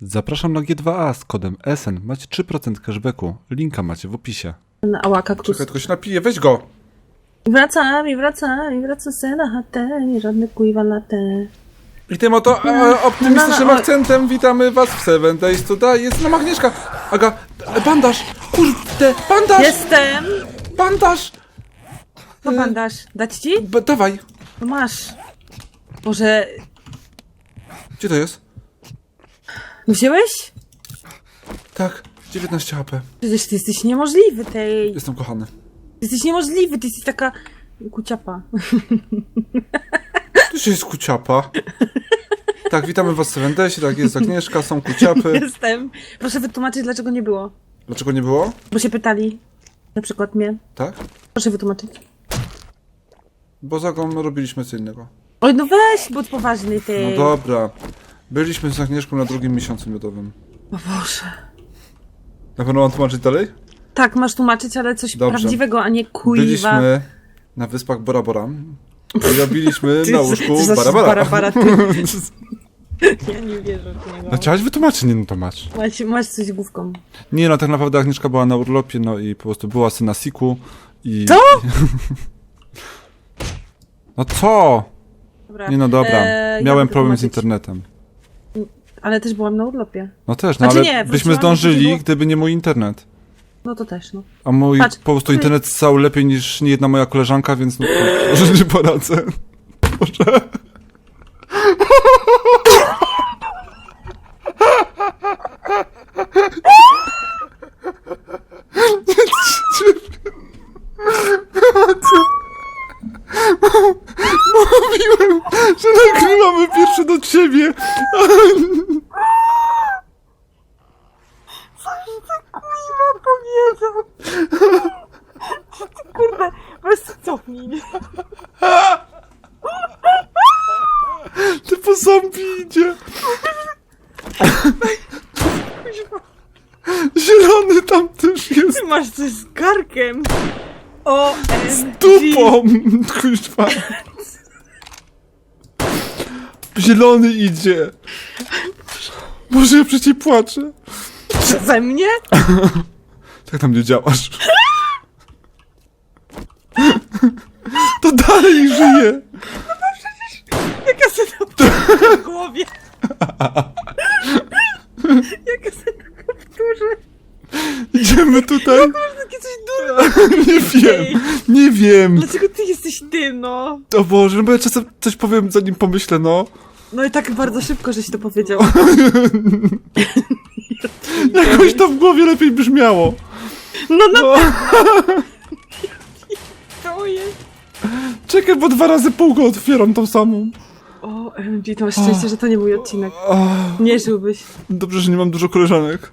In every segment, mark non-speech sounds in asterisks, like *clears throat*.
Zapraszam na G2A z kodem SN. Macie 3% cashbacku. Linka macie w opisie. Ała, kaktus. Czekaj, tylko się napiję, weź go! I wraca, i wraca, i wraca se na chatę, nie żadne kuiwa latę. I tym oto e, optymistycznym No, no, o- akcentem witamy was w Seven Days Today. Jest nam Agnieszka! Aga, e, bandaż! Kurde, bandaż! Jestem! Bandaż! No bandaż. Dać ci? B dawaj! No masz. Może... Gdzie to jest? Wziąłeś? Tak, 19 HP. Przecież ty jesteś niemożliwy tej... Jestem kochany. Ty jesteś niemożliwy, ty jesteś taka... Kuciapa. Tu się jest kuciapa. Tak, witamy was w Seven Daysie, tak jest Agnieszka, są kuciapy. *laughs* Jestem. Proszę wytłumaczyć, dlaczego nie było. Dlaczego nie było? Bo się pytali. Na przykład mnie. Tak? Proszę wytłumaczyć. Bo za go robiliśmy co innego. Oj, no weź, bądź poważny ty. No dobra. Byliśmy z Agnieszką na drugim miesiącu miodowym. O Boże. Na pewno mam tłumaczyć dalej? Tak, masz tłumaczyć, ale coś Dobrze. prawdziwego, a nie kuiwa. Byliśmy na wyspach Bora Bora i robiliśmy *laughs* na łóżku ty znaczy Barabara. Barabara, ty. *laughs* Ja nie wierzę w niego. No chciałaś wytłumaczyć, nie no to masz. Masz, masz coś główką. Nie no, tak naprawdę Agnieszka była na urlopie, no i po prostu była syna Siku i... Co? *laughs* No co? Dobra. Nie no dobra, Eee, miałem jak problem z internetem. Ale też byłam na urlopie. No też, no Znaczy ale nie, byśmy zdążyli, było- gdyby nie mój internet. No to też, no. A mój Patrz, po prostu internet stał lepiej niż niejedna moja koleżanka, więc no, może *laughs* nie poradzę. Boże. Mówiłem, że nagrywamy pierwsze do ciebie. Kuiwa powiedział! Kurde, weź cofnij. Ty po zombie idzie. Zielony tam też jest. Ty masz coś z garkiem. O, Dupą! Kuźwa. Zielony idzie. Może ja przecież płaczę. Ze mnie? Tak tam nie działasz. To dalej żyje. Jak ja sobie na w głowie. Jak ja sobie to powtórzę. Idziemy tutaj. Takie coś durne. Nie wiem. Nie wiem. Dlaczego ty jesteś ty, no? O Boże, no bo ja czasem coś powiem zanim pomyślę, no. No i tak bardzo szybko, żeś to powiedział. *laughs* Jakoś to w głowie lepiej brzmiało. No, no, No. *laughs* to jest. Czekaj, bo dwa razy pół go otwieram tą samą. O, MG, to masz szczęście, że to nie mój odcinek. O, Nie żyłbyś. dobrze, że nie mam dużo koleżanek. *laughs*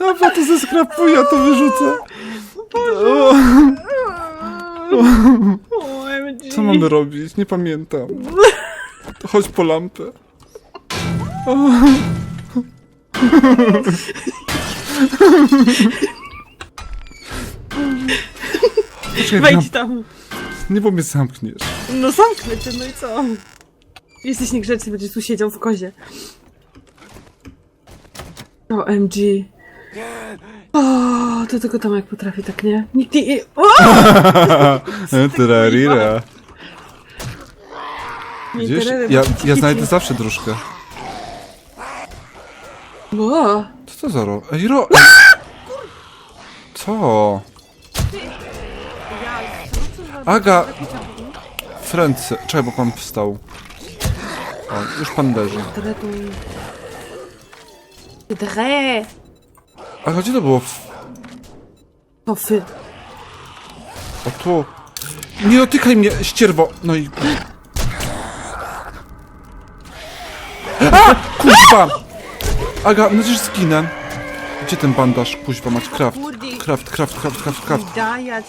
A bo to zeskrapuję, ja to wyrzucę. O, O, *laughs* MG. co mamy robić? Nie pamiętam. To chodź po lampę. O. Wejdź tam. nie bo mnie zamkniesz. No zamknę cię, no i co? Jesteś niegrzeczny, będziesz tu siedział w kozie. O, MG. O, to tylko Tomek potrafi, tak nie? Nikt nie... O! *laughs* Trarira. Nie, Gdzieś? Ja, ja znajdę zawsze dróżkę. O, Co to za ro... Ej, ro... Co? Aga! W ręce. Czekaj, bo pan wstał. O, już pan leży. Dreduj. Dre. Aga, gdzie to było? W... Tofy. O, tu. Nie dotykaj mnie, ścierwo! No i... A! Kurwa! Aga, no przecież zginę. Gdzie ten bandaż? Kuźwa, mać kraft. Kraft, kraft, kraft, kraft, kraft. Dajać.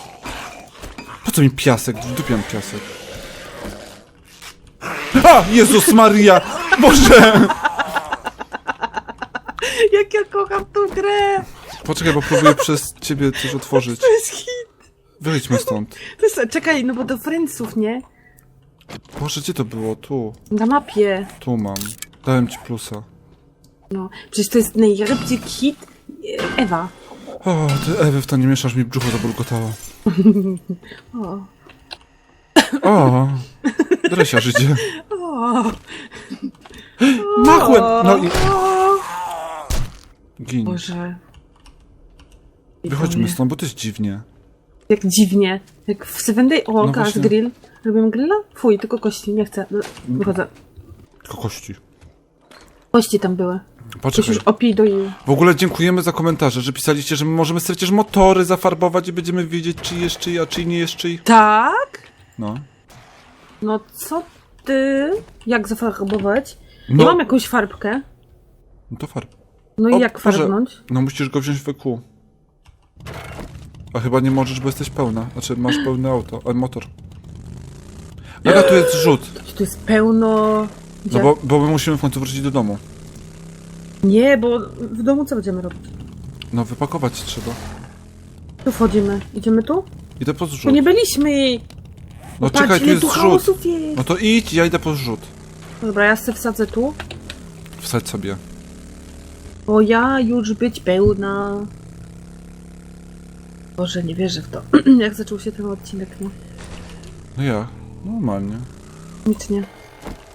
Po co mi piasek? W dupie mam piasek. A! Jezus Maria! Boże! Kocham tą grę! Poczekaj, bo próbuję *laughs* przez ciebie coś otworzyć. To jest hit. Wyjdźmy stąd. *laughs* To jest, czekaj, no bo do Friendsów, nie? Boże, gdzie to było? Tu. Na mapie. Tu mam. Dałem ci plusa. No, przecież to jest najlepszy hit e, Ewa. O, ty Ewy, w to nie mieszasz mi brzucho zabulgotało. *laughs* O. O, dresiarz idzie. O. Machłem! No i O. gin. Boże. Wychodźmy stąd, bo to jest dziwnie. Jak dziwnie. Jak w Seven Day... O, No właśnie. grill. Robimy grilla? Fuj, tylko kości, nie chcę. Wychodzę. Tylko kości. Kości tam były. Poczekaj. już opij doił. W ogóle dziękujemy za komentarze, że pisaliście, że my możemy sobie przecież motory zafarbować i będziemy wiedzieć, czy jest czyj, a czy nie jest czyj. Tak? No. No co ty? Jak zafarbować? No. Nie mam jakąś farbkę. No to farb. No i O, jak Boże. farbnąć? No musisz go wziąć w EQ. A chyba nie możesz, bo jesteś pełna. Znaczy, masz pełne auto, a motor. Aga, tu jest rzut. Czy tu jest pełno... No bo, bo my musimy w końcu wrócić do domu. Nie, bo w domu co będziemy robić? No, wypakować trzeba. Tu wchodzimy. Idziemy tu? Idę po Tu zrzut. nie byliśmy! No Patrz, czekaj, tu ile jest tu zrzut. chaosów jest! No to idź, ja idę po zrzut. Dobra, ja sobie wsadzę tu, Wsadź sobie. Bo ja już być pełna. Boże, nie wierzę w to. *clears throat* Jak zaczął się ten odcinek, no. No ja. Normalnie. Nic nie.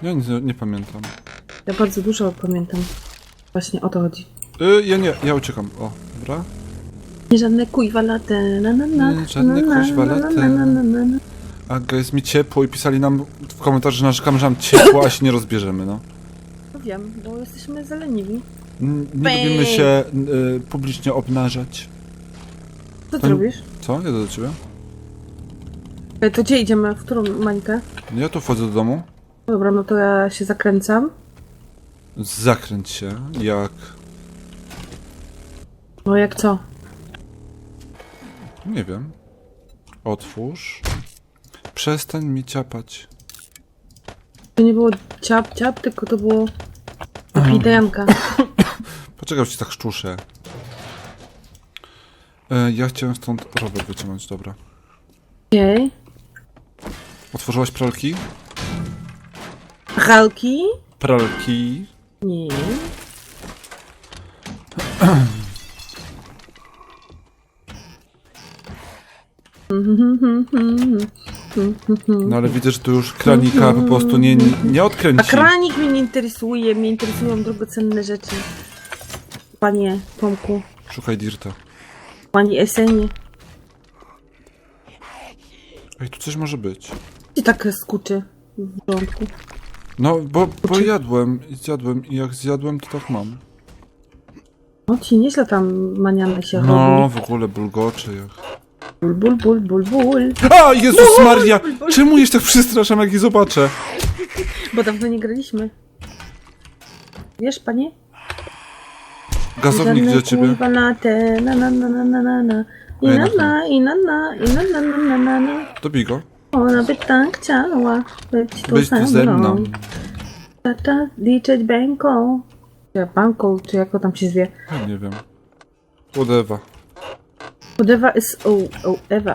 Ja nic nie, nie pamiętam. Ja bardzo dużo pamiętam. Właśnie o to chodzi. Y, ja nie, ja uciekam. O, dobra. Nie żadne kuźwa late, na na na. Nie, żadne na, na, kuźwa na, late. na, na, na, na, na. Aga, jest mi ciepło i pisali nam w komentarzu, że narzekamy, że nam ciepło, a się nie rozbierzemy, no. No wiem, bo jesteśmy zeleniwi. N- Nie Bang. lubimy się y, publicznie obnażać. Co ty robisz? Co? Jedę do ciebie? E, To gdzie idziemy? W którą mańkę? Ja tu wchodzę do domu. Dobra, no to ja się zakręcam. Zakręć się, jak... No jak co? Nie wiem. Otwórz. Przestań mi ciapać. To nie było ciap, ciap, tylko to było napidanka. *coughs* Już ci tak szczuszę. E, ja chciałem stąd rower wyciągnąć, dobra. Okej. Otworzyłaś pralki? Pralki? Pralki. Nie. No ale widzę, że tu już kranika po prostu nie, nie, nie A odkręci. kranik mnie nie interesuje, mnie interesują drogocenne rzeczy. Panie Tomku, Szukaj Dirta. pani Esenie. Ej, tu coś może być. Gdzie tak skuczy w żołądku? No, bo, bo jadłem i zjadłem i jak zjadłem, to tak mam. No ci nieźle tam maniane się No, robi. w ogóle bulgocze jak... Ból, ból, ból, ból, ból. A, Jezus Maria! Czemu je tak przestraszam, jak je zobaczę? Bo dawno nie graliśmy. Wiesz, panie? Gazownik Żadne do ciebie. kurwa na na na na na na na. I Ej, na no na, i na na, i na na na na na na. Dobij go. Ona by tak chciała być tu Być tu ze mną. Tata, liczyć banką. Ja, banką, czy jak to tam się zwie. Ja nie wiem. Udewa. Podewa is o, o, Ewa.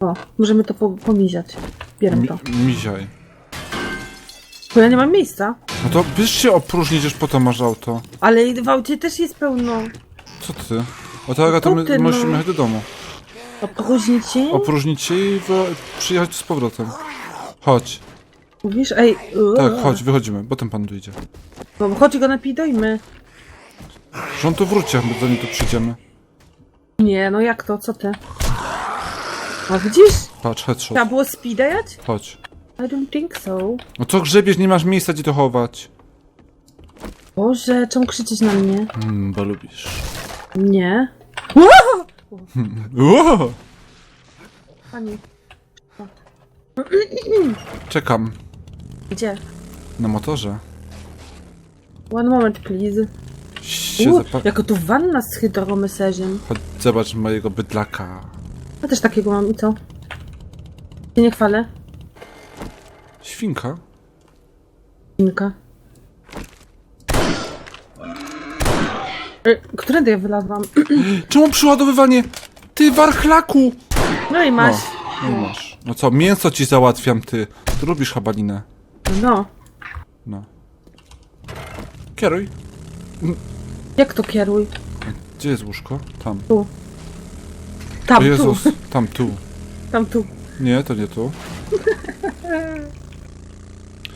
O, możemy to po, pomiziać. Bieram Mi, to. miziaj. Bo ja nie mam miejsca. No to bierz się opróżnić, już potem masz auto. Ale w aucie też jest pełno. Co ty? O to Aga, to Co my ty, no? musimy jechać do domu. Opróżnić się? Opróżnić się i przyjechać z powrotem. Chodź. Mówisz? Ej, uuu. Tak, chodź, wychodzimy, bo ten pan tu idzie. Bo chodź go napidojmy. Że on tu wróci, jak my do niej tu przyjdziemy. Nie, no jak to? Co ty? A widzisz? Patrz, headshot. Trzeba było speedać? Chodź. I don't think so. No co grzebiesz, nie masz miejsca gdzie to chować. Boże, czemu krzyczysz na mnie? Hmm, bo lubisz. Nie. *laughs* Ło! Pani, Czekam. gdzie? Na motorze. One moment, please. Się U, zapa- jako tu wanna z hydromasażem. Chodź, zobacz mojego bydlaka. Ja też takiego mam i co? Się nie chwalę. Świnka? Inka. E, Którędy ja wylazłam? *clears throat* Czemu przyładowywanie? Ty warchlaku! No i No, masz. no i masz. No co, mięso ci załatwiam, ty. Ty lubisz habalinę. No. No. Kieruj. Jak to kieruj? Gdzie jest łóżko? Tam. Tam, o Jezus, tu. tam, tu. Tam, tu. Nie, to nie tu. *laughs*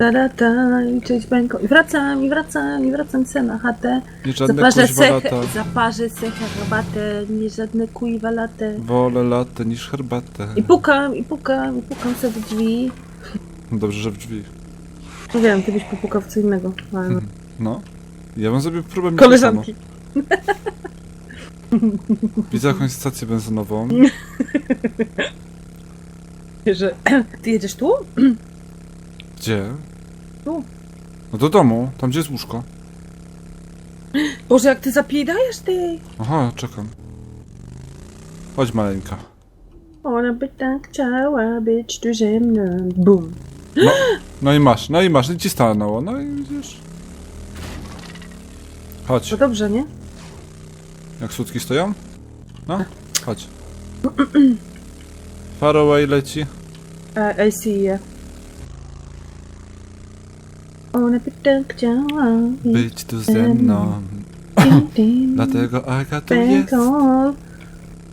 Ta, ta, ta, i cześć bęką. I wracam, i wracam, i wracam se na chatę. Nie żadne Zaparzę kuźwa se, lata. zaparzę se herbatę, nie żadne kuiwa latę. Wolę latę niż herbatę. I pukam, i pukam, i pukam sobie do drzwi. Dobrze, że w drzwi. No wiem, ty byś popukał w co innego. Ale no. No. Ja bym zrobił próbę Koleżanki. Widzę jakąś stację benzynową. *laughs* Że... *clears throat* Ty jedziesz tu? *clears throat* Gdzie? Tu. No do domu, tam gdzie jest łóżko. Boże, jak ty zapiedajesz, ty! Aha, czekam. Chodź maleńka. Ona by tak chciała być tu ze mną. Bum. No, no i masz, no i masz, i ci stanęło, no i widzisz. Chodź, No dobrze, nie? jak sutki stoją? No, chodź. Faraway leci. Uh, I see you. Ona by tak chciała być Być tu ze mną. *laughs* Dlatego Aga tu jest.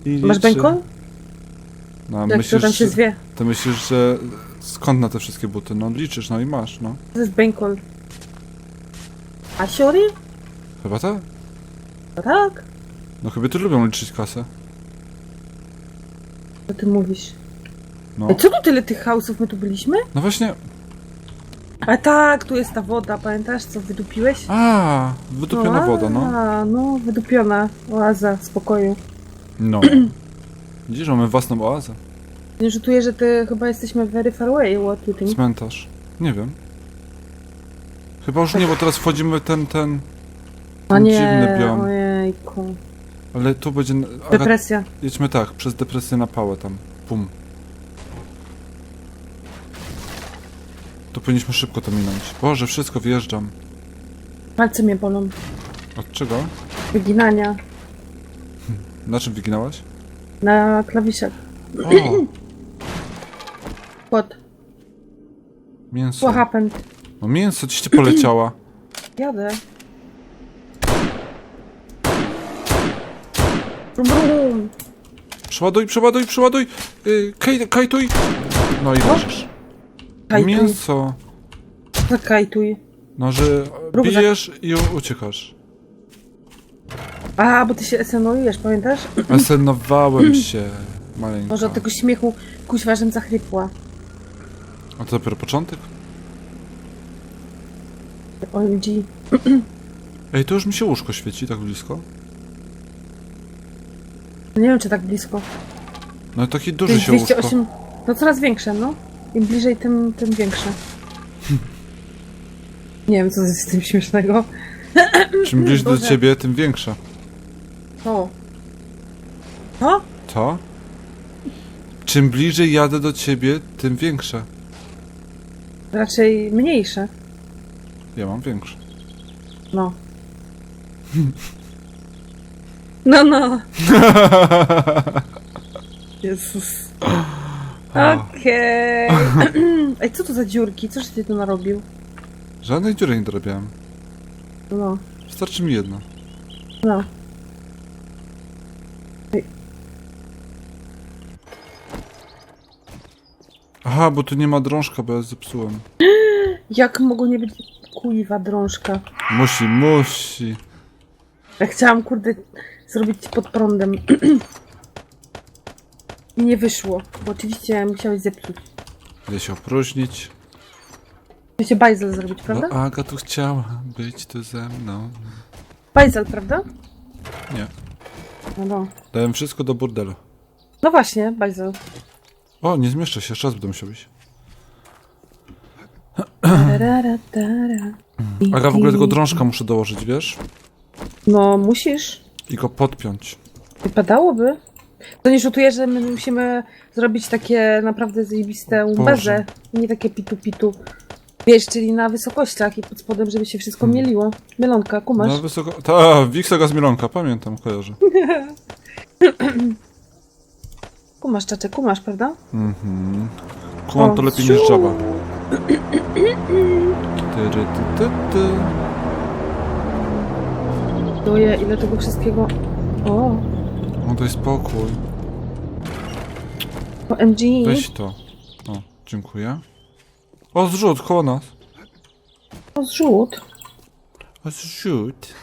I Masz liczy. No, Jak to myślisz, tam się że, zwie? to myślisz, że skąd na te wszystkie buty? No liczysz, no i masz, no. To jest bękol. A siori? Chyba tak? No tak. No kobiety lubią liczyć kasę. Co ty mówisz? No. Ej, co tu tyle tych house'ów my tu byliśmy? No właśnie, A tak, tu jest ta woda, pamiętasz co wydupiłeś? a, wydupiona woda, no. A, no, wydupiona oaza spokoju. No. *clears throat* Widzisz, mamy własną oazę. Nie rzutuję, że ty chyba jesteśmy very far away, what you think? Cmentarz. Nie wiem. Chyba już nie, bo teraz wchodzimy w ten, ten... A ten nie, dziwny biom. ojejku. Ale tu będzie... Aga, Depresja. jedźmy tak, przez depresję na pałę tam. Pum. Tu powinniśmy szybko to minąć. Boże, wszystko wjeżdżam. Palce mnie bolą. Od czego? Wyginania. *laughs* Na czym wyginałaś? Na klawiszach. O, *clears throat* What? mięso. What happened? No mięso ci poleciała. *clears throat* Jadę. Brum, brum. Przeładuj, przeładuj, przeładuj! Yy, kaj, kajtuj! No i leżysz. Kajtuj. Mięso. Zakajtuj. No, że Rób bijesz i u- uciekasz. A, bo ty się esenujesz, pamiętasz? Esenowałem *clears throat* się, maleńka. Może od tego śmiechu kuźwa, żem zachrypła. A to dopiero początek? OMG. *clears throat* Ej, to już mi się łóżko świeci tak blisko. No Nie wiem, czy tak blisko. No taki duży się łóżko. 208. No coraz większe, no. Im bliżej, tym, tym większe. Nie wiem, co jest z tym śmiesznego. Czym bliżej do Boże. ciebie, tym większa. O. Co? To? Czym bliżej jadę do ciebie, tym większe. Raczej mniejsze. Ja mam większe. No. *laughs* No, no. *laughs* Jezus. Okej. *laughs* Ej, co to za dziurki? Coś ty tu narobił? Żadnej dziury nie dorobiłem. No, Wystarczy mi jedno. no. Aha, bo tu nie ma drążka, bo ja zepsułem. *gasps* Jak mogło nie być kuiwa drążka? Musi, musi. Ja chciałam, kurde, zrobić pod prądem. *clears throat* Nie wyszło, bo oczywiście musiałeś zepsuć. Idę się opróżnić. Chcecie bajzel zrobić, Bo prawda? Aga tu chciała być tu ze mną. Bajzel, prawda? Nie. No, no. Dałem wszystko do burdelu. No właśnie, bajzel. O, nie zmieszczę się, jeszcze raz będę musiał iść. Tarara, tara. Aga, w ogóle tego drążka muszę dołożyć, wiesz? No, musisz. I go podpiąć. Wypadałoby. To nie rzutuje, że my musimy zrobić takie naprawdę zajebiste umbezę. Nie takie pitu-pitu. Wiesz, czyli na wysokościach i pod spodem, żeby się wszystko mieliło. Mielonka, kumasz? No wysoko... Ta, Wiksa Gazmilonka, pamiętam, kojarzę. *laughs* Kumasz, czacze, kumasz, prawda? Mhm. Kumam to lepiej niż siu. Java. Tyry, *clears throat* ty, ty, ty. Doje, ile tego wszystkiego... O, No daj spokój. OMG. Weź to. O, dziękuję. O, zrzut, koło nas. O, zrzut. O, zrzut.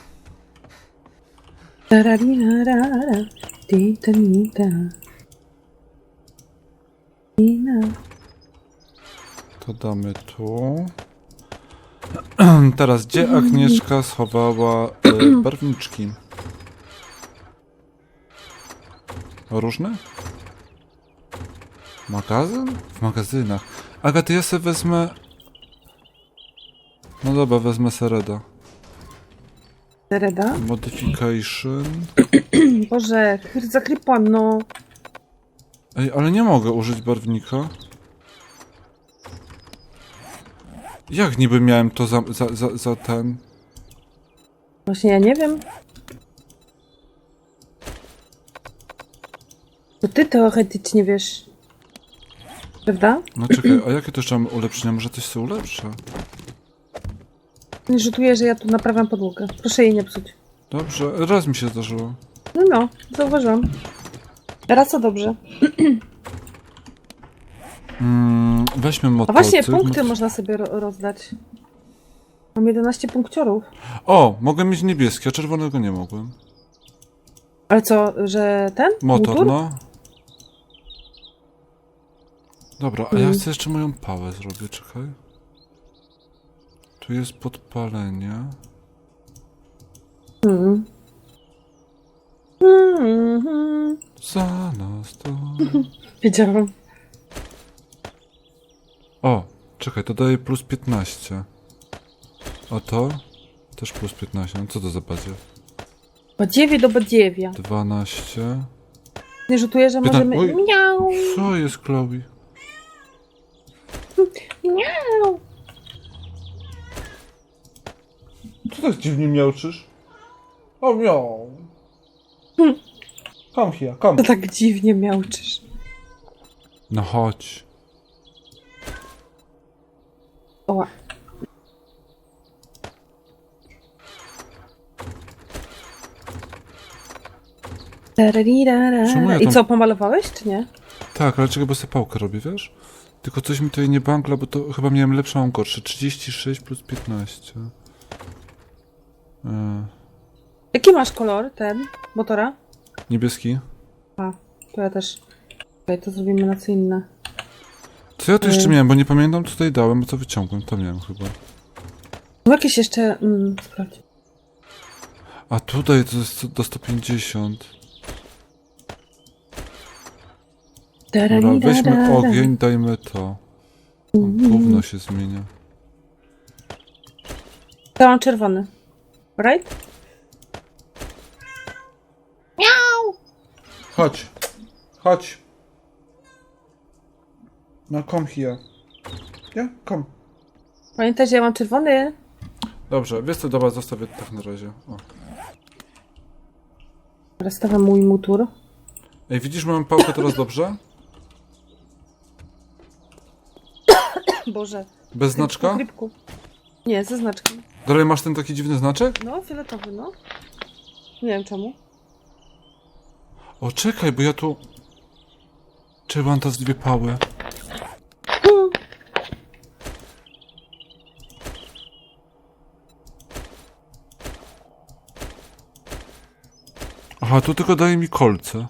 Tararirarara, tita, nita. Nina. To damy tu. *clears throat* Teraz, gdzie Agnieszka schowała y, barwniczki? Różne? Magazyn? W magazynach. Aga, to ja sobie wezmę... No dobra, wezmę Sereda. Tereda? Modification. *clears throat* Boże, zakrypłam, no. Ej, ale nie mogę użyć barwnika. Jak niby miałem to za, za, za, za ten... Właśnie ja nie wiem. To ty teoretycznie wiesz. Prawda? No czekaj, a jakie to jeszcze mamy ulepszenia? Może coś się ulepszę? Nie rzutuję, że ja tu naprawiam podłogę. Proszę jej nie psuć. Dobrze, raz mi się zdarzyło. No, no, zauważyłam. Raz to dobrze. Mm, weźmy A motocykl. właśnie, punkty można sobie ro rozdać. Mam 11 punkciorów. O, mogę mieć niebieski, a czerwonego nie mogłem. Ale co, że ten? Motor, no. Dobra, a ja Mm. chcę jeszcze moją pałę zrobić, czekaj. Tu jest podpalenie. Mm, mm. *laughs* Za nas to... *laughs* Wiedziałam. O, czekaj, to daje plus 15. A to? Też plus 15. No co to za badzie? Badziewie do badziewia. 12. Nie rzutuję, że Pyta- możemy... Oj. Miau, Co jest, Chloe? Miau. Co tak dziwnie miałczysz? O, miał. Come here, come. To tak dziwnie miałczysz. No chodź. Oła. Czemu ja I tam- co, pomalowałeś, czy nie? Tak, ale czego bo sobie pałkę robię, wiesz? Tylko coś mi tutaj nie bankla, bo to chyba miałem lepszą, gorsze. 36 plus 15. E, Jaki masz kolor, ten, motora? niebieski. A, to ja też. Okej, to zrobimy na co inne. Co ja tu jeszcze E. miałem, bo nie pamiętam, co tutaj dałem, bo co wyciągłem, to miałem chyba. No jakieś jeszcze... Mm, sprawdź. A tutaj to jest do 150. Dobra, weźmy ogień, dajmy to. O, Gówno się zmienia. To mam czerwony. Right? Chodź. Chodź. No, come here. Ja? Come. Pamiętaj, że ja mam czerwony. Dobrze, wiesz co, dobra, zostawię tak na razie. O. Teraz stawiam mój mutur. Ej, widzisz moją pałkę teraz dobrze? Boże. Bez znaczka? Nie, ze znaczkiem. Dalej masz ten taki dziwny znaczek? No, fioletowy, no. Nie wiem czemu. O, czekaj, bo ja tu... Czekaj, bo mam teraz dwie pały. Aha, tu tylko daje mi kolce.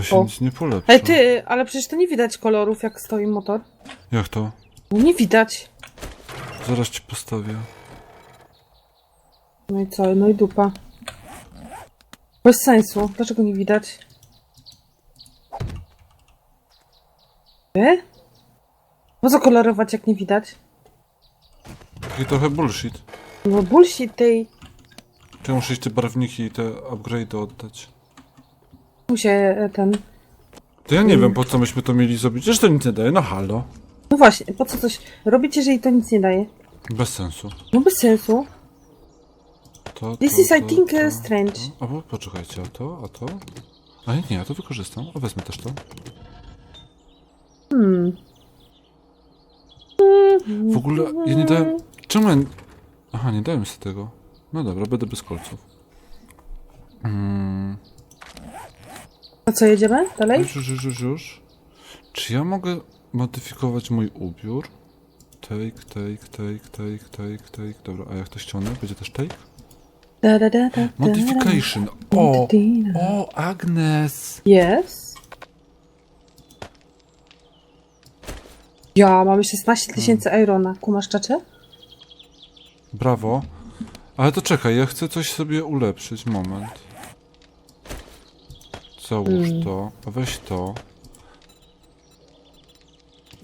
To się O. nic nie polepsza. Ej, ty, ale przecież to nie widać kolorów, jak stoi motor. Jak to? No nie widać. Zaraz ci postawię. No i co? No i dupa. Bez sensu. Dlaczego nie widać? Wy? Po co kolorować, jak nie widać? Taki trochę bullshit. No bullshit tej... Czy muszę iść te barwniki i te upgrade'y oddać? Tu się e, ten... To ja nie wiem, po co myśmy to mieli zrobić. To nic nie daje, no halo. No właśnie, po co coś robić, jeżeli to nic nie daje? Bez sensu. No bez sensu. To, This to, is, I to, think, to, uh, strange. To. A bo poczekajcie, a to, a to? A nie, nie, ja to wykorzystam. A wezmę też to. Hmm. W ogóle ja nie dałem. Czemu ja... Aha, nie dałem sobie tego. No dobra, będę bez kolców. Mm, A co, jedziemy dalej? już, już, już, już. Czy ja mogę modyfikować mój ubiór? Take, take, take, take, take, take. Dobra, a jak to ściągnę? Będzie też take? Da, da, da, da, da. Modification. O! O, Agnes! Yes. Ja, mamy 16 tysięcy Irona. Kumasz czacze? Brawo. Ale to czekaj, ja chcę coś sobie ulepszyć. Moment. Załóż Mm. to, a weź to.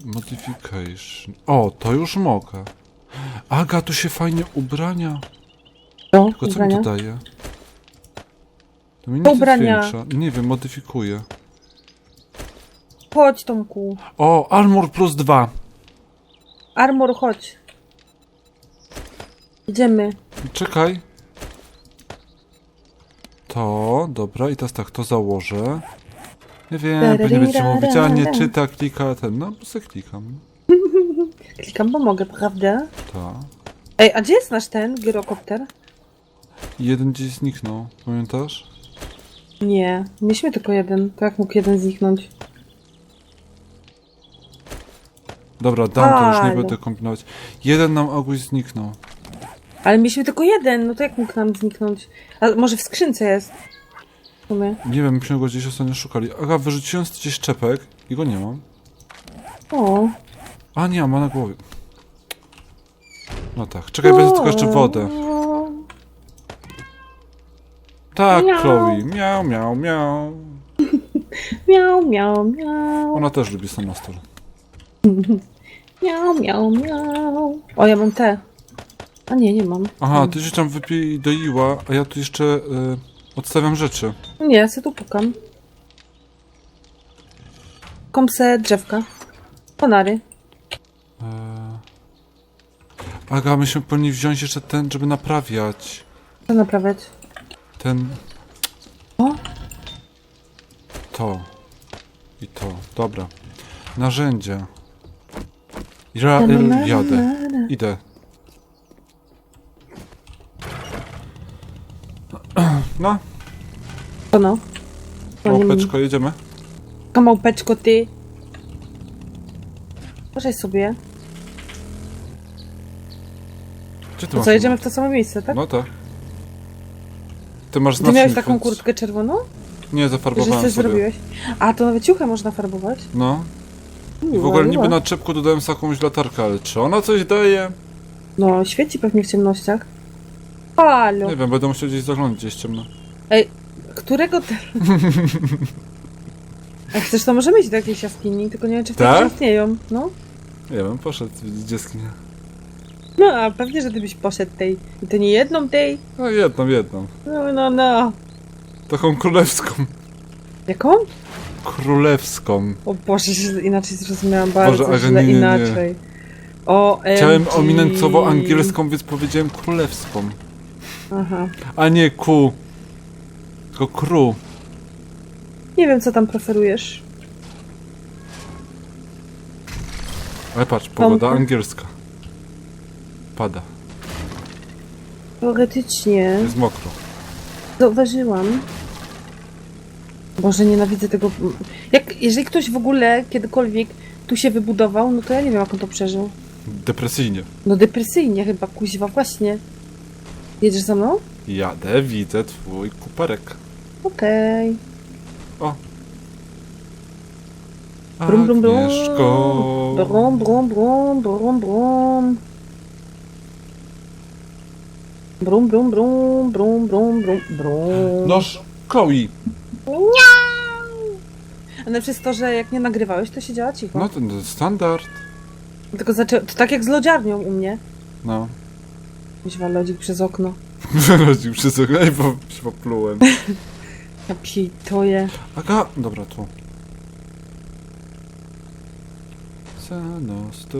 Modification. O, to już mogę. Aga, tu się fajnie ubrania. No, Tylko co mi ubrania. to daje? To mi nic ubrania. zwiększa. Nie wiem, modyfikuję. Chodź, Tomku. O, armor plus dwa. Armor, chodź. Idziemy. Czekaj. To, dobra, i teraz tak, to założę. Nie wiem, pewnie będziecie mówić, a nie czyta, klika, ten, no, se klikam. *laughs* Klikam, bo mogę, prawda? Tak. Ej, a gdzie jest nasz ten gyrokopter? Jeden gdzieś zniknął, pamiętasz? Nie, mieliśmy tylko jeden. To jak mógł jeden zniknąć? Dobra, dam to, już nie będę kombinować. Jeden nam ogój zniknął. Ale mieliśmy tylko jeden, no to jak mógł nam zniknąć? A może w skrzynce jest? W sumie. Nie wiem, myśmy go gdzieś ostatnio szukali. Aga, wyrzuciłem z gdzieś czepek i go nie mam. O. A nie, ma na głowie. No tak, czekaj, wezmę tylko jeszcze wodę. Tak, Miau. Chloe, miał, miał, miał. *laughs* Miał, miał, miał. Ona też lubi samostal. *laughs* Miał, miał, miał. O, ja mam te. A nie, nie mam. Aha, ty się tam wypij doiła, a ja tu jeszcze y, odstawiam rzeczy. Nie, ja se tu pukam. Komse drzewka. Konary. Eee... Aga, myśmy powinni wziąć jeszcze ten, żeby naprawiać. Co naprawiać? Ten... O? To. I to. Dobra. Narzędzie. Ja jadę. Idę. No, To no. To nie łapeczko, jedziemy. Taka małpeczko, ty. Proszę sobie. Gdzie ty To masz co, jedziemy w to samo miejsce, tak? No tak. Ty masz Ty miałeś taką więc- kurtkę czerwoną? Nie, Że zafarbowałem coś sobie. zrobiłeś? A, to nawet ciuchę można farbować? No. I w ogóle niby na czepku dodałem sobie jakąś latarkę, ale czy ona coś daje? No, świeci pewnie w ciemnościach. Halo. Nie wiem, będę musiał gdzieś zaglądać, gdzieś ciemno. Ej, którego te... *laughs* Jak chcesz, to możemy iść do jakiejś jaskini, tylko nie wiem, czy w tej Tak? istnieją. No. Nie wiem, poszedł z dzieckiem. No, a pewnie, że ty byś poszedł tej. I to nie jedną tej. No jedną, jedną. No, no, no. Taką królewską. Jaką? Królewską. O Boże, że inaczej zrozumiałam bardzo Boże, źle nie, nie, nie. inaczej. O, Chciałem ominencowo angielską, więc powiedziałem królewską. Aha. A nie ku. Tylko kru. Nie wiem, co tam preferujesz. Ale patrz, pogoda angielska. Pada, Teoretycznie. jest mokro. Zauważyłam. Boże, nienawidzę tego. Jak, jeżeli ktoś w ogóle kiedykolwiek tu się wybudował, no to ja nie wiem, jak on to przeżył. Depresyjnie. No depresyjnie chyba, kuźwa, właśnie. Jedziesz za mną? Jadę, widzę twój kuperek. Okej. O. Brum, brum, brum. Agnieszko. Brum, brum, brum, brum, brum. Brum, brum, brum, brum, brum, brum, brum. Noż, Chloe! A najlepsze jest to, że jak nie nagrywałeś, to siedziała cicho. No to to standard. Tylko zaczę... To tak jak z lodziarnią u mnie. No. Myślała lodzik przez okno. *laughs* Wyraził przez okno i po, się poplułem. *laughs* Ja pitoję. Aga, dobra, tu. Sanosto.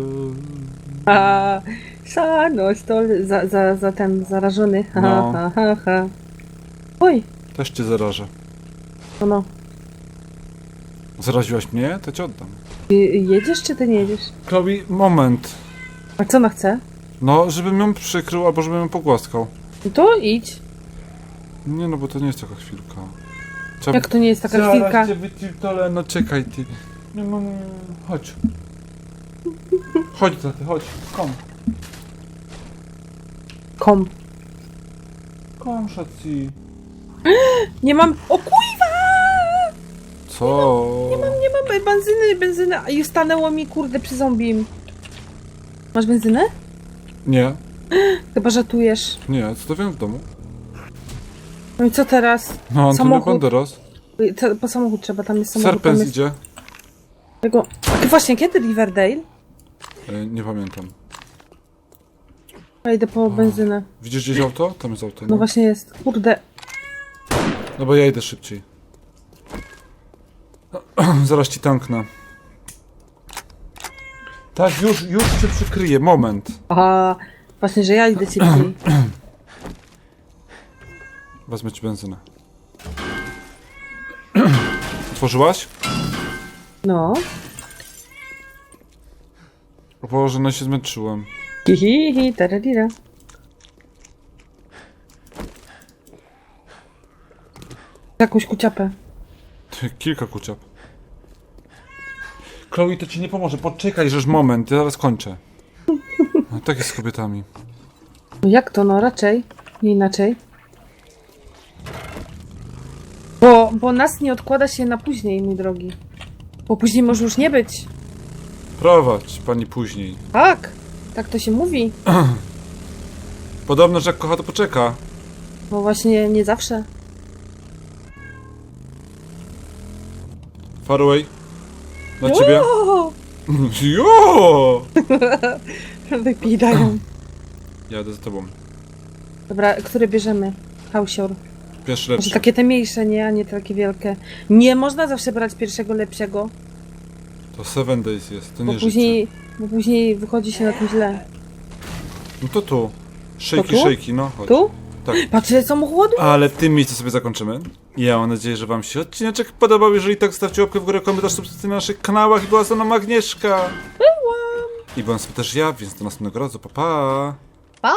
A, Sano, stol za, za, za ten zarażony. Ha, No. ha, ha, ha. Oj, Też cię zarażę. no no. Zaraziłaś mnie? To cię oddam. Ty jedziesz czy ty nie jedziesz? Chloe, moment. A co ona chce? No, żebym ją przykrył, albo żebym ją pogłaskał. No to idź. Nie no, bo to nie jest taka chwilka. Trzeba... Jak to nie jest taka Zaraz chwilka? cię no czekaj ty. Nie mam... Chodź. Chodź za ty, chodź. Kom. Kom. Kom, szaci. *gasps* Nie mam. O kuiwa! Co? Nie mam, nie mam benzyny, benzyny. A już stanęło mi, kurde, przy zombim. Masz benzynę? Nie, Chyba żartujesz. nie, co to wiem w domu? No i co teraz? No, Antonio Samochód. Banderas. Co- Po samochód trzeba, tam jest samochód. Tam Serpens jest idzie. tego... Właśnie, kiedy Riverdale? E, nie pamiętam. Ja idę po benzynę. Widzisz gdzieś auto? Tam jest auto. No No, właśnie jest. Kurde. no bo ja idę szybciej. *clears throat* Zaraz ci tanknę. Tak, już, już cię przykryję, moment. Aha, właśnie, że ja idę szybciej. *clears throat* Wezmę ci benzynę. *clears throat* Otworzyłaś? No. Boże, no się zmęczyłem. Hi, hi, hi, taradira. Jakąś kuciapę. Ty, Kilka kuciap. Chloe, to ci nie pomoże. Poczekaj, żeż moment, ja zaraz kończę. No, tak jest z kobietami. No jak to, no raczej. Nie inaczej. Bo, bo nas nie odkłada się na później, mój drogi. Bo później może już nie być. Prowadź, pani później. Tak, tak to się mówi. *clears throat* Podobno, że jak kocha, to poczeka. Bo właśnie nie zawsze. Far away. Na ciebie. O, Jo! *laughs* wypidają. Jadę za tobą. Dobra, które bierzemy? Hausior. Pierwszy Może lepszy. takie te mniejsze, nie, a nie takie wielkie. Nie można zawsze brać pierwszego lepszego, To Seven Days jest, to bo nie później, życie. bo później wychodzi się na tym źle. No to tu. Szejki, tu? szejki, no chodź. Tu? Tak. Patrz, ile samochodu? Ale w tym miejscu sobie zakończymy. Ja mam nadzieję, że wam się odcineczek podobał. Jeżeli tak, stawcie łapkę w górę, komentarz, subskrypcję na naszych kanałach. I była ze mną Agnieszka. I byłem sobie też ja, więc do następnego razu. Pa, pa.